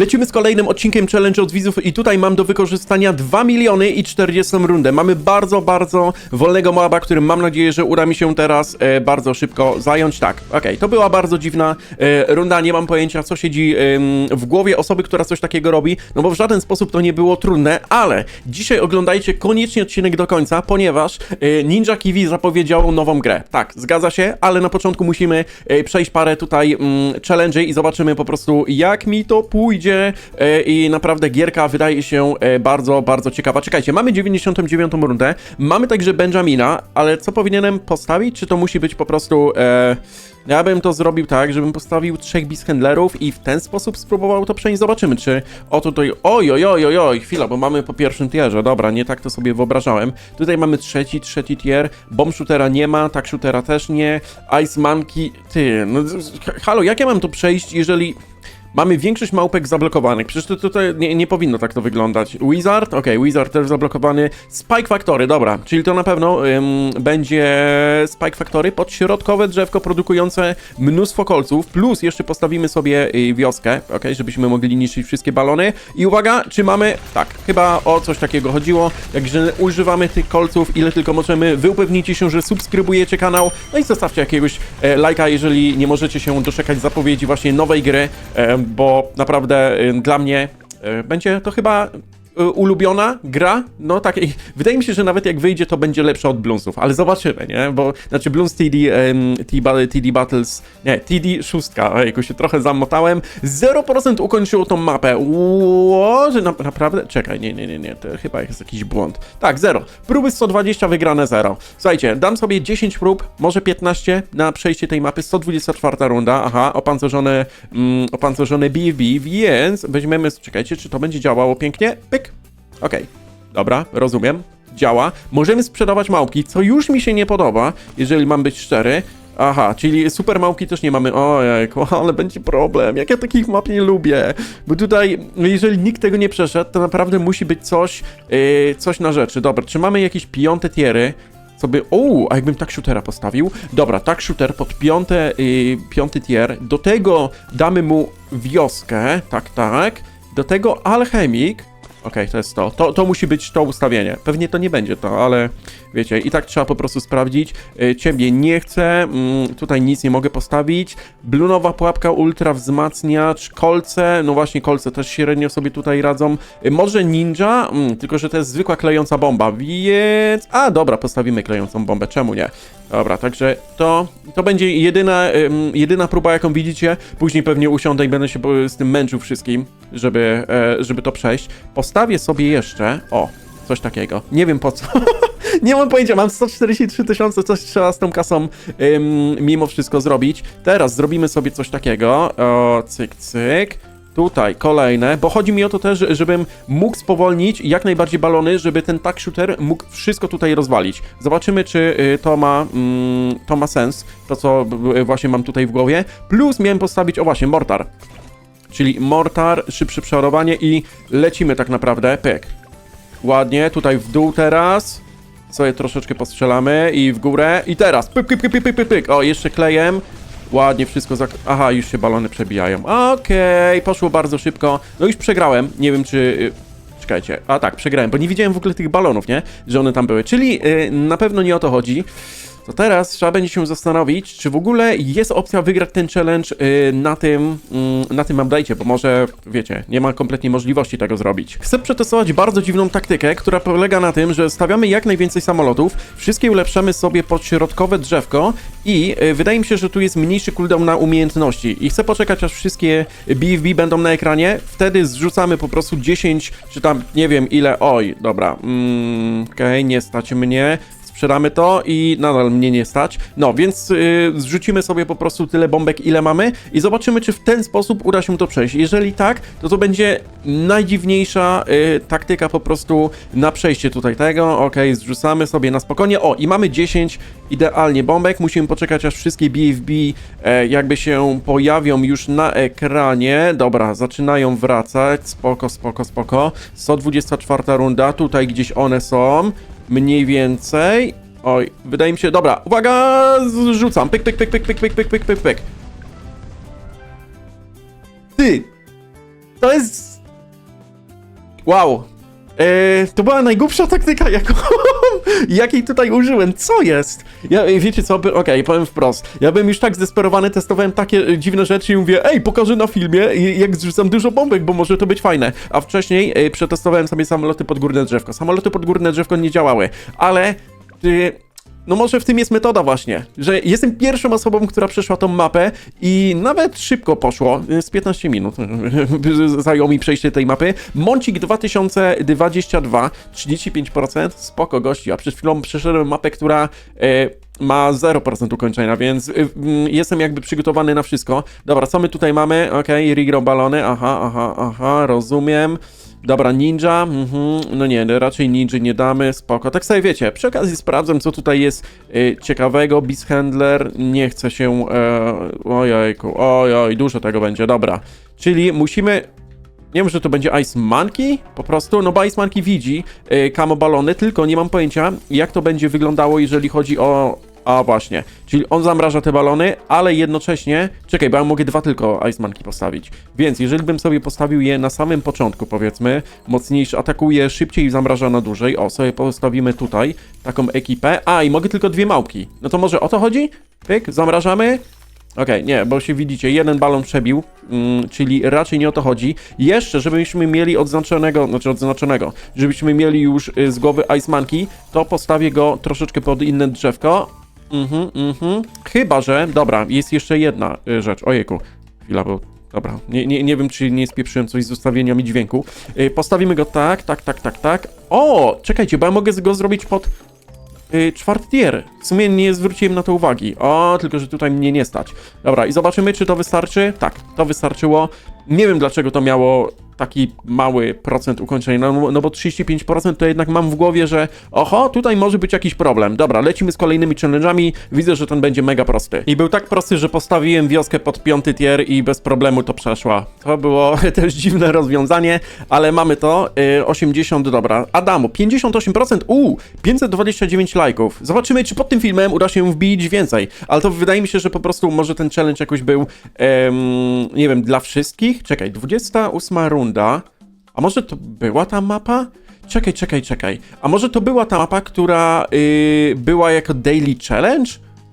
Lecimy z kolejnym odcinkiem Challenge od widzów i tutaj mam do wykorzystania 2 miliony i 40 rundę. Mamy bardzo, bardzo wolnego moaba, którym mam nadzieję, że uda mi się teraz e, bardzo szybko zająć. Tak, okej, to była bardzo dziwna e, runda, nie mam pojęcia co siedzi em, w głowie osoby, która coś takiego robi, no bo w żaden sposób to nie było trudne, ale dzisiaj oglądajcie koniecznie odcinek do końca, ponieważ e, Ninja Kiwi zapowiedział nową grę. Tak, zgadza się, ale na początku musimy e, przejść parę tutaj mm, challenge i zobaczymy po prostu jak mi to pójdzie e, i naprawdę gierka wydaje się e, bardzo, bardzo ciekawa. Czekajcie, mamy 99 rundę, mamy także Benjamina, ale co powinienem postawić? Czy to musi być po prostu... E, ja bym to zrobił tak, żebym postawił trzech handlerów i w ten sposób spróbował to przenieść. Zobaczymy, czy o tutaj. Oj, oj, oj, oj, oj, chwila, bo mamy po pierwszym tierze. Dobra, nie tak to sobie wyobrażałem. Tutaj mamy trzeci, trzeci tier. Bomb shootera nie ma, tak shootera też nie. Ice Monkey. Ty, no halo, jak ja mam to przejść, jeżeli. Mamy większość małpek zablokowanych. Przecież to tutaj nie, nie powinno tak to wyglądać. Wizard? Okej, Wizard też zablokowany. Spike Factory, dobra. Czyli to na pewno ym, będzie Spike Factory, podśrodkowe drzewko produkujące mnóstwo kolców, plus jeszcze postawimy sobie y, wioskę, okej, żebyśmy mogli niszczyć wszystkie balony. I uwaga, czy mamy... Tak, chyba o coś takiego chodziło. Jakże używamy tych kolców, ile tylko możemy. Wy upewnijcie się, że subskrybujecie kanał, no i zostawcie jakiegoś e, lajka, jeżeli nie możecie się doczekać zapowiedzi właśnie nowej gry, e, bo naprawdę e, dla mnie e, będzie to chyba ulubiona gra, no tak, wydaje mi się, że nawet jak wyjdzie, to będzie lepsza od Bloonsów, ale zobaczymy, nie, bo, znaczy Bloons TD, TD, TD Battles, nie, TD 6, ojejku, się trochę zamotałem, 0% ukończyło tą mapę, Ło, że na, naprawdę, czekaj, nie, nie, nie, nie, to chyba jest jakiś błąd, tak, 0, próby 120, wygrane 0, słuchajcie, dam sobie 10 prób, może 15 na przejście tej mapy, 124 runda, aha, opancerzone, mm, opancerzone BFB, więc weźmiemy, czekajcie, czy to będzie działało pięknie, pyk, Okej, dobra, rozumiem. Działa. Możemy sprzedawać małpki, co już mi się nie podoba, jeżeli mam być szczery. Aha, czyli super małpki też nie mamy. Ojejku, ale będzie problem. Jak ja takich map nie lubię. Bo tutaj, jeżeli nikt tego nie przeszedł, to naprawdę musi być coś, yy, coś na rzeczy. Dobra, czy mamy jakieś piąte tiery? Co by... O, a jakbym tak shootera postawił? Dobra, tak shooter pod piąte, yy, piąty tier. Do tego damy mu wioskę. Tak, tak. Do tego alchemik. Okej, to jest to. to. To musi być to ustawienie. Pewnie to nie będzie to, ale wiecie, i tak trzeba po prostu sprawdzić. Y, Ciebie nie chcę, mm, tutaj nic nie mogę postawić. Blunowa pułapka, ultra wzmacniacz, kolce, no właśnie kolce też średnio sobie tutaj radzą. Y, Może ninja, mm, tylko że to jest zwykła klejąca bomba, więc... A, dobra, postawimy klejącą bombę, czemu nie? Dobra, także to, to będzie jedyna, jedyna próba, jaką widzicie. Później pewnie usiądę i będę się z tym męczył wszystkim, żeby, e, żeby to przejść. Postawię sobie jeszcze, o, coś takiego. Nie wiem po co. Nie mam pojęcia, mam 143 tysiące, coś trzeba z tą kasą mimo wszystko zrobić. Teraz zrobimy sobie coś takiego. O, cyk, cyk. Tutaj kolejne, bo chodzi mi o to też, żebym mógł spowolnić jak najbardziej balony, żeby ten tak shooter mógł wszystko tutaj rozwalić. Zobaczymy, czy y, to ma, mm, to ma sens, to co właśnie mam tutaj w głowie. Plus miałem postawić, o właśnie, mortar. Czyli mortar, szybsze przeładowanie i lecimy tak naprawdę. Pyk. Ładnie, tutaj w dół teraz. Sobie troszeczkę postrzelamy i w górę. I teraz. Pyk, pyk, pyk, pyk, pyk, pyk. O, jeszcze klejem. Ładnie wszystko zak... Aha, już się balony przebijają. Okej, poszło bardzo szybko. No już przegrałem. Nie wiem, czy... y, Czekajcie. A tak, przegrałem, bo nie widziałem w ogóle tych balonów, nie? Że one tam były. Czyli y, na pewno nie o to chodzi. To teraz trzeba będzie się zastanowić, czy w ogóle jest opcja wygrać ten challenge y, na tym, mm, na tym update'cie, bo może, wiecie, nie ma kompletnie możliwości tego zrobić. Chcę przetestować bardzo dziwną taktykę, która polega na tym, że stawiamy jak najwięcej samolotów, wszystkie ulepszamy sobie pod środkowe drzewko i y, wydaje mi się, że tu jest mniejszy cooldown na umiejętności. I chcę poczekać, aż wszystkie BFB będą na ekranie, wtedy zrzucamy po prostu 10, czy tam nie wiem ile, oj, dobra, mm, okej, nie stać mnie, sprzedamy to i nadal mnie nie stać. No, więc yy, zrzucimy sobie po prostu tyle bombek, ile mamy i zobaczymy, czy w ten sposób uda się to przejść. Jeżeli tak, to to będzie najdziwniejsza yy, taktyka po prostu na przejście tutaj tego. Okej, zrzucamy sobie na spokojnie. O, i mamy 10 idealnie bombek. Musimy poczekać, aż wszystkie BFB e, jakby się pojawią już na ekranie. Dobra, zaczynają wracać. Spoko, spoko, spoko. 124 runda. Tutaj gdzieś one są. Mniej więcej. Oj, wydaje mi się. Dobra, uwaga! Zrzucam. Pyk, pyk, pyk, pyk, pyk, pyk, pyk, pyk, pyk, pyk. Ty! To jest... Wow. Eee, to była najgłupsza taktyka, jaką, jakiej tutaj użyłem. Co jest? Ja, wiecie co, okej, powiem wprost. Ja byłem już tak zdesperowany, testowałem takie dziwne rzeczy i mówię, ej, pokażę na filmie, jak zrzucam dużo bombek, bo może to być fajne. A wcześniej przetestowałem sobie samoloty pod górne drzewko. Samoloty pod górne drzewko nie działały, ale... E, no może w tym jest metoda właśnie, że jestem pierwszą osobą, która przeszła tą mapę i nawet szybko poszło, z 15 minut zajęło mi przejście tej mapy. Moncik 2022, 35%, spoko gości, a przed chwilą przeszedłem mapę, która e, ma 0% ukończenia, więc y, mm, jestem jakby przygotowany na wszystko. Dobra, co my tutaj mamy? Okej, rigro balony, aha, aha, aha, rozumiem. Dobra, ninja, mhm, no nie, raczej ninja nie damy, spoko. Tak sobie wiecie, przy okazji sprawdzam, co tutaj jest y, ciekawego. Beast Handler, nie chce się, e, ojejku, ojoj, dużo tego będzie, dobra. Czyli musimy, nie wiem, że to będzie Ice Monkey, po prostu, no bo Ice Monkey widzi y, kamo balony, tylko nie mam pojęcia, jak to będzie wyglądało, jeżeli chodzi o... A właśnie, czyli on zamraża te balony, ale jednocześnie... Czekaj, bo ja mogę dwa tylko Ice Monkey postawić. Więc jeżeli bym sobie postawił je na samym początku, powiedzmy, mocniejszy atakuje szybciej i zamraża na dłużej. O, sobie postawimy tutaj taką ekipę. A, i mogę tylko dwie małpki. No to może o to chodzi? Pyk, zamrażamy. Okej, nie, bo się widzicie, jeden balon przebił, mm, czyli raczej nie o to chodzi. Jeszcze, żebyśmy mieli odznaczonego, znaczy odznaczonego, żebyśmy mieli już y, z głowy Ice Monkey, to postawię go troszeczkę pod inne drzewko. Mhm, mhm. Chyba, że, dobra, jest jeszcze jedna y, rzecz. Ojejku, chwila, bo Dobra, nie, nie, nie wiem, czy nie spieprzyłem coś z ustawieniami dźwięku. Y, postawimy go tak, tak, tak, tak, tak. O, czekajcie, bo ja mogę go zrobić pod y, czwarty tier. W sumie nie zwróciłem na to uwagi. O, tylko że tutaj mnie nie stać. Dobra, i zobaczymy, czy to wystarczy. Tak, to wystarczyło. Nie wiem, dlaczego to miało taki mały procent ukończenia, no, no bo 35% to jednak mam w głowie, że oho, tutaj może być jakiś problem. Dobra, lecimy z kolejnymi challenge'ami. Widzę, że ten będzie mega prosty. I był tak prosty, że postawiłem wioskę pod piąty tier i bez problemu to przeszła. To było też dziwne rozwiązanie, ale mamy to. Y, 80, dobra. Adamu, 58%, uuu, 529 lajków. Zobaczymy, czy pod tym filmem uda się wbić więcej. Ale to wydaje mi się, że po prostu może ten challenge jakoś był, nie wiem, dla wszystkich. Czekaj, 28 runda. A może to była ta mapa? Czekaj, czekaj, czekaj. A może to była ta mapa, która y, była jako daily challenge?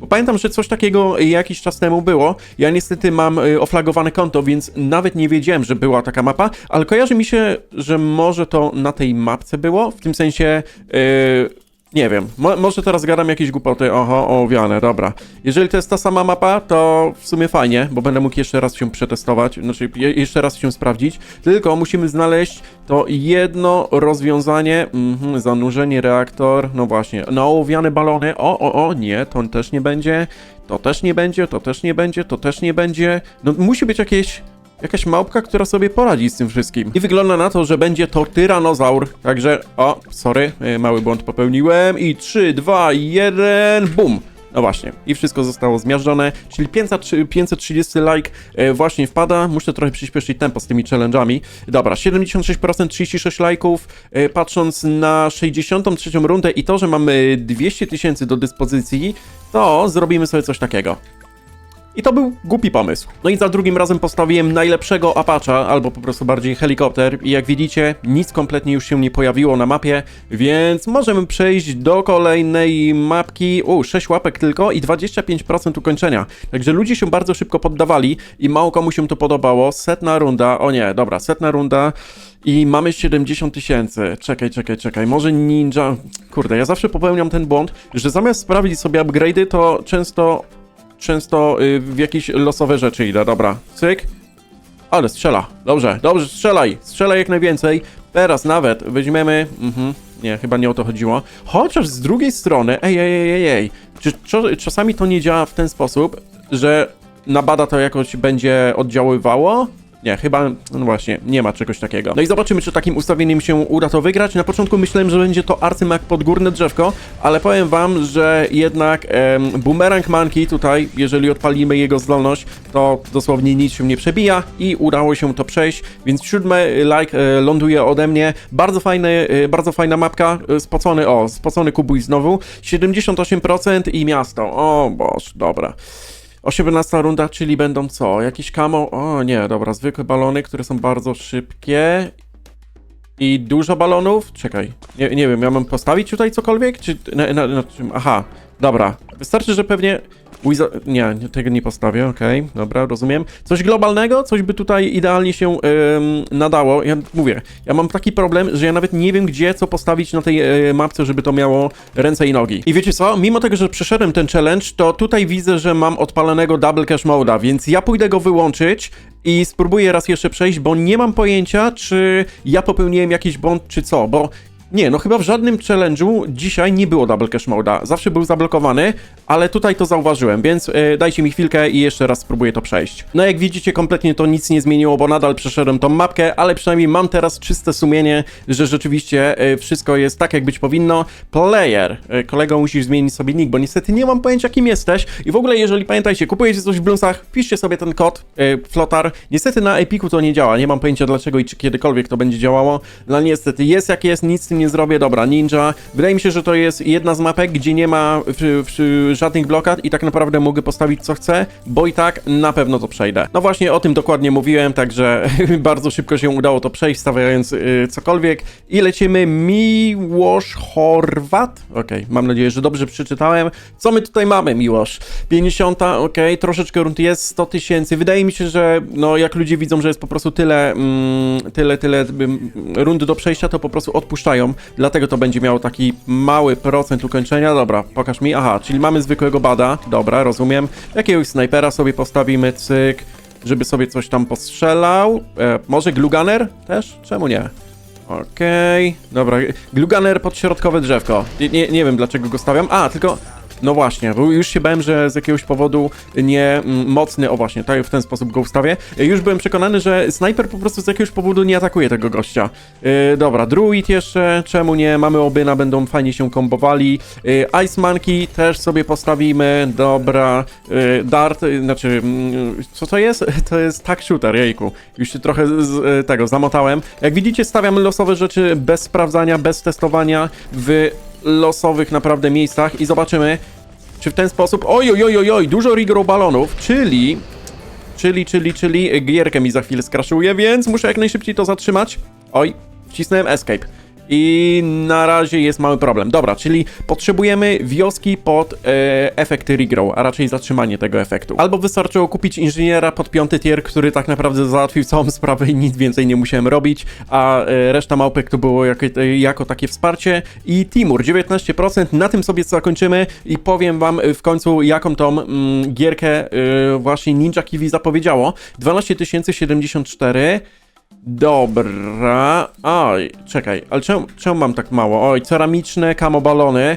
Bo pamiętam, że coś takiego jakiś czas temu było. Ja niestety mam y, oflagowane konto, więc nawet nie wiedziałem, że była taka mapa, ale kojarzy mi się, że może to na tej mapce było. W tym sensie. y, nie wiem, Mo może teraz gadam jakieś głupoty, oho, owiane, dobra. Jeżeli to jest ta sama mapa, to w sumie fajnie, bo będę mógł jeszcze raz się przetestować, znaczy je jeszcze raz się sprawdzić, tylko musimy znaleźć to jedno rozwiązanie, mhm, zanurzenie reaktor, no właśnie, naołowiane balony, o, o, o, nie, to też nie będzie, to też nie będzie, to też nie będzie, to też nie będzie, no musi być jakieś... Jakaś małpka, która sobie poradzi z tym wszystkim. I wygląda na to, że będzie to tyranozaur. Także, o, sorry, y, mały błąd popełniłem. I 3, 2, 1, bum! No właśnie, i wszystko zostało zmiażdżone, czyli 500, 530 like e, właśnie wpada. Muszę trochę przyspieszyć tempo z tymi challenge'ami. Dobra, 76%, 36 lajków. E, patrząc na 63 rundę i to, że mamy 200 tysięcy do dyspozycji, to zrobimy sobie coś takiego. I to był głupi pomysł. No i za drugim razem postawiłem najlepszego Apacha, albo po prostu bardziej helikopter. I jak widzicie, nic kompletnie już się nie pojawiło na mapie, więc możemy przejść do kolejnej mapki. U, 6 łapek tylko i 25% ukończenia. Także ludzie się bardzo szybko poddawali i mało komu się to podobało. Setna runda, o nie, dobra, setna runda. I mamy 70 tysięcy. Czekaj, czekaj, czekaj. Może ninja. Kurde, ja zawsze popełniam ten błąd, że zamiast sprawdzić sobie upgrade'y, to często często y, w jakieś losowe rzeczy idę. Dobra, cyk. Ale strzela. Dobrze, dobrze, strzelaj. Strzelaj jak najwięcej. Teraz nawet weźmiemy... Mhm, nie, chyba nie o to chodziło. Chociaż z drugiej strony... Ej, ej, ej, ej, ej. Czy czasami to nie działa w ten sposób, że na bada to jakoś będzie oddziaływało? Nie, chyba, no właśnie, nie ma czegoś takiego. No i zobaczymy, czy takim ustawieniem się uda to wygrać. Na początku myślałem, że będzie to Arcymak pod górne drzewko, ale powiem wam, że jednak em, Boomerang Monkey tutaj, jeżeli odpalimy jego zdolność, to dosłownie nic się nie przebija i udało się to przejść, więc siódmy like e, ląduje ode mnie. Bardzo fajny, e, bardzo fajna mapka, e, spocony, o, spocony kubuj znowu. 78% i miasto, o boż, dobra. 18 runda, czyli będą co? Jakieś kamo? O nie, dobra, zwykłe balony, które są bardzo szybkie. I dużo balonów? Czekaj, nie, nie wiem, ja mam postawić tutaj cokolwiek? Czy na, na, na czym? Aha, dobra. Wystarczy, że pewnie... Wizo... Nie, tego nie postawię, okej, dobra, rozumiem. Coś globalnego? Coś by tutaj idealnie się ym, nadało. Ja mówię, ja mam taki problem, że ja nawet nie wiem, gdzie co postawić na tej e, mapce, żeby to miało ręce i nogi. I wiecie co? Mimo tego, że przeszedłem ten challenge, to tutaj widzę, że mam odpalonego double cache moda, więc ja pójdę go wyłączyć i spróbuję raz jeszcze przejść, bo nie mam pojęcia, czy ja popełniłem jakiś błąd, czy co, bo nie, no chyba w żadnym challenge'u dzisiaj nie było double cache moda. Zawsze był zablokowany, ale tutaj to zauważyłem, więc e, dajcie mi chwilkę i jeszcze raz spróbuję to przejść. No jak widzicie, kompletnie to nic nie zmieniło, bo nadal przeszedłem tą mapkę, ale przynajmniej mam teraz czyste sumienie, że rzeczywiście e, wszystko jest tak, jak być powinno. Player, e, kolego, musisz zmienić sobie nick, bo niestety nie mam pojęcia, kim jesteś. I w ogóle, jeżeli pamiętajcie, kupujecie coś w Bloomsach, piszcie sobie ten kod, e, flotar. Niestety na Epiku to nie działa, nie mam pojęcia dlaczego i czy kiedykolwiek to będzie działało. No niestety, jest jak jest, nic z tym nie zrobię. Dobra, Ninja. Wydaje mi się, że to jest jedna z mapek, gdzie nie ma w, w, żadnych blokad i tak naprawdę mogę postawić co chcę, bo i tak na pewno to przejdę. No właśnie o tym dokładnie mówiłem, także bardzo szybko się udało to przejść, stawiając y, cokolwiek. I lecimy Miłosz Horwat. Okej, mam nadzieję, że dobrze przeczytałem. Co my tutaj mamy, Miłosz? 50, okej, troszeczkę rund jest, 100 tysięcy. Wydaje mi się, że no jak ludzie widzą, że jest po prostu tyle, mm, tyle, tyle rund do przejścia, to po prostu odpuszczają. Dlatego to będzie miało taki mały procent ukończenia. Dobra, pokaż mi. Aha, czyli mamy zwykłego bada. Dobra, rozumiem. Jakiegoś snajpera sobie postawimy, cyk, żeby sobie coś tam postrzelał. E, może gluganer też? Czemu nie? Okej, dobra. Gluganer pod środkowe drzewko. Nie, nie, nie wiem dlaczego go stawiam. A, tylko. No właśnie, już się bałem, że z jakiegoś powodu nie mm, mocny, o właśnie, tak w ten sposób go ustawię. E, Już byłem przekonany, że snajper po prostu z jakiegoś powodu nie atakuje tego gościa. Yy, dobra, druid jeszcze, czemu nie? Mamy obyna, będą fajnie się kombowali. Yy, Ice Monkey też sobie postawimy, dobra. Yy, dart, yy, znaczy, mm, co to jest? To jest tak shooter, jejku. Już się trochę z tego zamotałem. Jak widzicie, stawiam losowe rzeczy bez sprawdzania, bez testowania w losowych naprawdę miejscach i zobaczymy, czy w ten sposób... Oj, oj, oj, oj, oj dużo rigoro balonów, czyli... Czyli, czyli, czyli gierkę mi za chwilę skraszuje, więc muszę jak najszybciej to zatrzymać. Oj, wcisnąłem escape. I na razie jest mały problem. Dobra, czyli potrzebujemy wioski pod e, efekty regrow, a raczej zatrzymanie tego efektu. Albo wystarczyło kupić inżyniera pod piąty tier, który tak naprawdę załatwił całą sprawę i nic więcej nie musiałem robić, a e, reszta małpek to było jako, e, jako takie wsparcie. I Timur, 19%, na tym sobie zakończymy i powiem wam w końcu, jaką tą mm, gierkę e, właśnie Ninja Kiwi zapowiedziało. 12 074 Dobra. Oj, czekaj, ale czemu, czemu mam tak mało? Oj, ceramiczne kamobalony.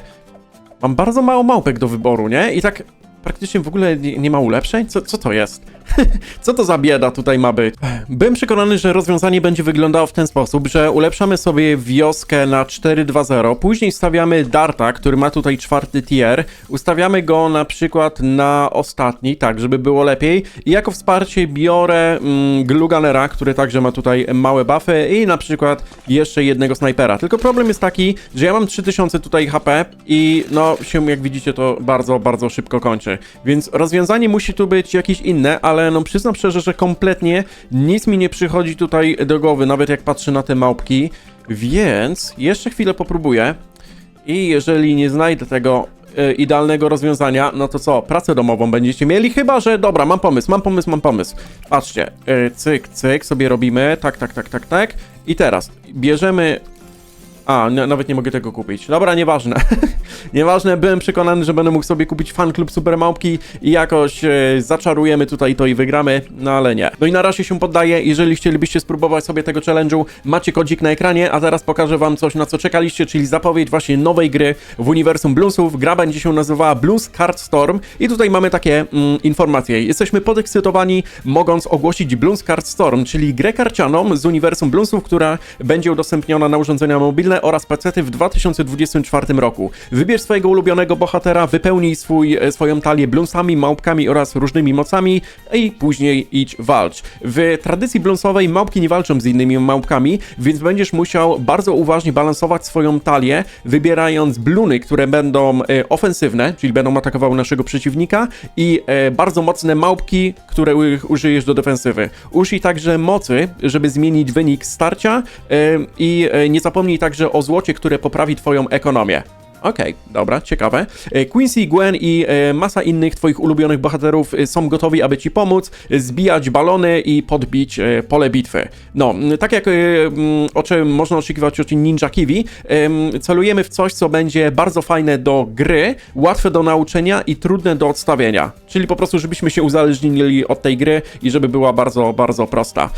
Mam bardzo mało małpek do wyboru, nie? I tak praktycznie w ogóle nie, nie ma ulepszeń? Co, co to jest? co to za bieda tutaj ma być? Byłem przekonany, że rozwiązanie będzie wyglądało w ten sposób, że ulepszamy sobie wioskę na 4.2.0, później stawiamy Darta, który ma tutaj czwarty tier, ustawiamy go na przykład na ostatni, tak, żeby było lepiej i jako wsparcie biorę mm, Gluganera, który także ma tutaj małe buffy i na przykład jeszcze jednego snajpera. Tylko problem jest taki, że ja mam 3000 tutaj HP i no się jak widzicie to bardzo, bardzo szybko kończy. Więc rozwiązanie musi tu być jakieś inne, ale no przyznam szczerze, że kompletnie nic mi nie przychodzi tutaj do głowy, nawet jak patrzę na te małpki, więc jeszcze chwilę popróbuję i jeżeli nie znajdę tego e, idealnego rozwiązania, no to co, pracę domową będziecie mieli, chyba, że dobra, mam pomysł, mam pomysł, mam pomysł. Patrzcie, e, cyk, cyk, sobie robimy, tak, tak, tak, tak, tak. I teraz bierzemy a, nawet nie mogę tego kupić. Dobra, nieważne. nieważne, byłem przekonany, że będę mógł sobie kupić fan klub Super Małpki i jakoś e, zaczarujemy tutaj to i wygramy, no ale nie. No i na razie się poddaję. Jeżeli chcielibyście spróbować sobie tego challenge'u, macie kodzik na ekranie, a teraz pokażę wam coś, na co czekaliście, czyli zapowiedź właśnie nowej gry w uniwersum Bluesów. Gra będzie się nazywała Blues Card Storm i tutaj mamy takie mm, informacje. Jesteśmy podekscytowani, mogąc ogłosić Blues Card Storm, czyli grę karcianą z uniwersum Bluesów, która będzie udostępniona na urządzenia mobilne oraz pecety w 2024 roku. Wybierz swojego ulubionego bohatera, wypełnij swój, e, swoją talię bloomsami, małpkami oraz różnymi mocami i później idź walcz. W tradycji bloomsowej małpki nie walczą z innymi małpkami, więc będziesz musiał bardzo uważnie balansować swoją talię, wybierając bluny, które będą e, ofensywne, czyli będą atakowały naszego przeciwnika i e, bardzo mocne małpki, których użyjesz do defensywy. Użyj także mocy, żeby zmienić wynik starcia i nie zapomnij także o złocie, które poprawi twoją ekonomię. Okej, dobra, ciekawe. E, Quincy, Gwen i e, masa innych twoich ulubionych bohaterów e, są gotowi, aby ci pomóc zbijać balony i podbić pole bitwy. No, tak jak o czym można oczekiwać od Ninja Kiwi, em, celujemy w coś, co będzie bardzo fajne do gry, łatwe do nauczenia i trudne do odstawienia. Czyli po prostu, żebyśmy się uzależnili od tej gry i żeby była bardzo, bardzo prosta.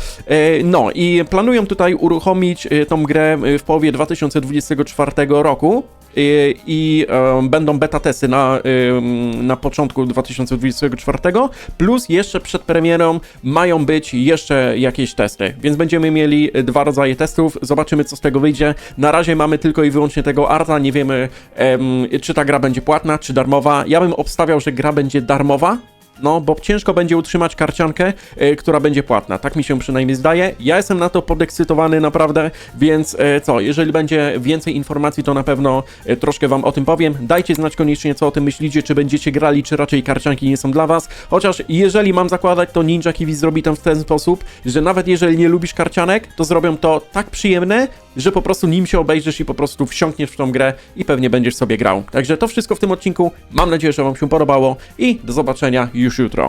No i planują tutaj uruchomić tą grę w połowie 2024 roku i, i e, będą beta testy na, em, na początku 2024, plus jeszcze przed premierą mają być jeszcze jakieś testy, więc będziemy mieli dwa rodzaje testów, zobaczymy co z tego wyjdzie. Na razie mamy tylko i wyłącznie tego arta, nie wiemy em, czy ta gra będzie płatna, czy darmowa. Ja bym obstawiał, że gra będzie darmowa, no, bo ciężko będzie utrzymać karciankę, y, która będzie płatna. Tak mi się przynajmniej zdaje. Ja jestem na to podekscytowany naprawdę, więc e, co, jeżeli będzie więcej informacji, to na pewno e, troszkę wam o tym powiem. Dajcie znać koniecznie, co o tym myślicie, czy będziecie grali, czy raczej karcianki nie są dla was. Chociaż jeżeli mam zakładać, to Ninja Kiwi zrobi to w ten sposób, że nawet jeżeli nie lubisz karcianek, to zrobią to tak przyjemne, że po prostu nim się obejrzysz i po prostu wsiąkniesz w tą grę i pewnie będziesz sobie grał. Także to wszystko w tym odcinku. Mam nadzieję, że wam się podobało i do zobaczenia już 27 tror jag.